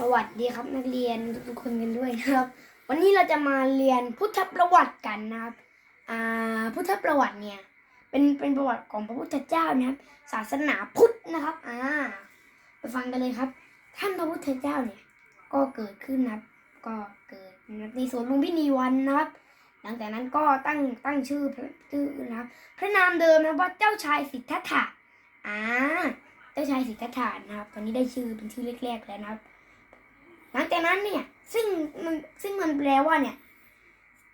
สวัสดีครับนักเรียนทุกคนกันด้วยนะครับ วันนี้เราจะมาเรียนพุทธประวัติกันนะครับอ่าพุทธประวัติเนี่ยเป็นเป็นประวัติของพระพุทธเจ้านะครับ ศาสนาพุทธนะครับอ่าไปฟังกันเลยครับ ท่านพระพุทธเจ้าเนี่ยก็เกิดขึ้นนะครับ ก็เกิดในสวนลุมพินีวันนะครับ หลังจากนั้นก็ตั้งตั้งชื่อชื่อนะครับพระนามเดิมนะว่าเจ้าชายสิทธัตถะอ่าเจ้าชายสิทธัตถะนะครับ ตอนนี้ได้ชื่อเป็นชื่อแรกๆแล้วนะครับ หลังจากนั้นเนี่ยซึ่งมันซึ่งมันแปลว่าเนี่ย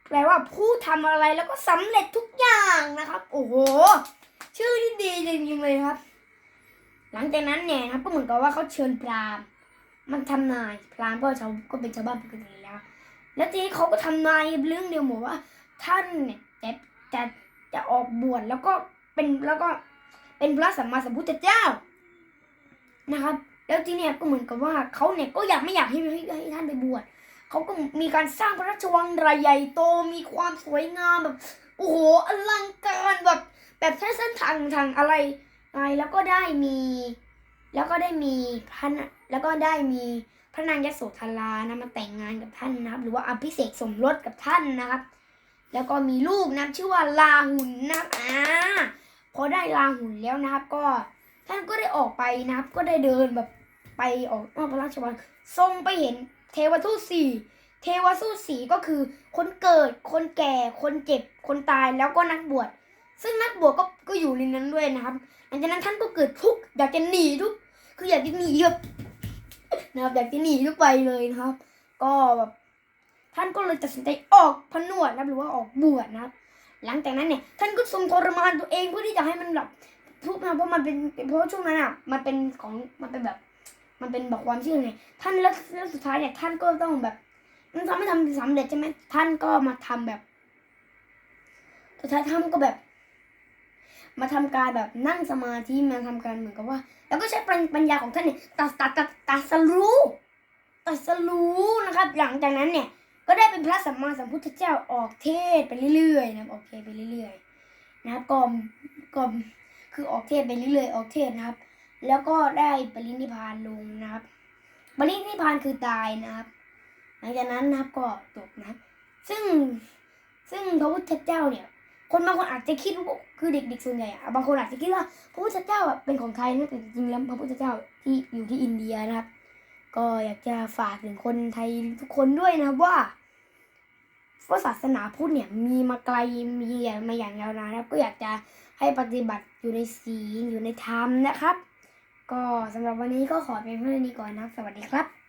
แปลว่าผู้ทำอะไรแล้วก็สำเร็จทุกอย่างนะครับ โอ้โห ชื่อที่ดีจริงๆเลยครับ หลังจากนั้นเนี่ยนะก็เหมือนกับว่าเขาเชิญพรามมันทำนายพรามก็ชาวก็เป็นชาวบ้านปกติแล้ว แล้วทีนี้เขาก็ทำนายเรื่องเดียวหมดว่า ท่านเนี่ยจะจะจะออกบวชแล้วก็เป็นแล้วก็เป็นพระสัมมาสัมพุทธเจ้านะครับ แล้วทีเนี้ยก็เหมือนกับว่าเขาเนี่ยก็อยากไม่อยากให้ให้ให้ท่านไปบวชเขาก็มีการสร้างพระราชวังใหญ่โตมีความสวยงามแบบโอ้โหอลังการแบบแบบใช้เส้นทางทางอะไรไรแล้วก็ได้มี แล้วก็ได้มีพระนแล้วก็ได้มีพระนางยโสธรานะมาแต่งงานกับท่านนะครับ หรือว่าอภิเษกสมรสกับท่านนะครับ แล้วก็มีลูกนะชื่อว่าลาหุนนะอ่าพอได้ลาหุนแล้วนะครับ ก็ท่านก็ได้ออกไปนะครับ ก็ได้เดินแบบ ไปออกนอกพระราชวังทรงไปเห็นเทวทูตสี่เทวทูตสี่ก็คือ คนเกิด คนแก่ คนเจ็บ คนตายแล้วก็นักบวช ซึ่งนักบวชก็ก็อยู่ในนั้นด้วยนะครับหลังจากนั้นท่านก็เกิดทุกข์อยากจะหนีทุกคืออยากจะหนีแบบนะครับอยากจะหนีทุกไปเลยนะครับ ก็แบบท่านก็เลยตัดสินใจออกผนวดนะหรือว่าออกบวชนะครับหลังจากนั้นเนี่ยท่านก็ทรงทรมานตัวเองเพื่อที่จะให้มันแบบทุกข์นะเพราะมันเป็นเพราะช่วงนั้นอะมันเป็นของมันเป็นแบบ มันเป็นแบบความเชื่อไงท่านแล้วสุดท้ายเนี่ยท่านก็ต้องแบบมันทำไม่ทำสำเร็จใช่ไหมท่านก็มาทำแบบสุดท้ายท่านก็แบบ มาทำการแบบนั่งสมาธิมาทำการเหมือนกับว่า แล้วก็ใช้ปัญญาของท่านเนี่ยตัดตัดตัดตัดสรู้ตัดสรู้นะครับ หลังจากนั้นเนี่ย ก็ได้เป็นพระสัมมาสัมพุทธเจ้าออกเทศไปเรื่อยๆนะครับออกเทศไปเรื่อยๆนะครับก็ก็คือออกเทศไปเรื่อยๆออกเทศนะครับ แล้วก็ได้ปรินิพานลงนะครับปรินิพานคือตายนะครับ หลังจากนั้นนะครับก็จบนะ ซึ่งซึ่งพระพุทธเจ้าเนี่ย คนบางคนอาจจะคิดว่าคือเด็กๆส่วนใหญ่อะบางคนอาจจะคิดว่าพระพุทธเจ้าเป็นของไทยนะแต่จริงๆแล้วพระพุทธเจ้าที่อยู่ที่อินเดียนะครับ ก็อยากจะฝากถึงคนไทยทุกคนด้วยนะครับว่าว่าศาสนาพุทธเนี่ยมีมาไกลมีมาอย่างยาวนานนะครับ ก็อยากจะให้ปฏิบัติอยู่ในศีลอยู่ในธรรมนะครับ ก็สำหรับวันนี้ก็ขอเป็นเพื่อนนี้ก่อนนะ สวัสดีครับ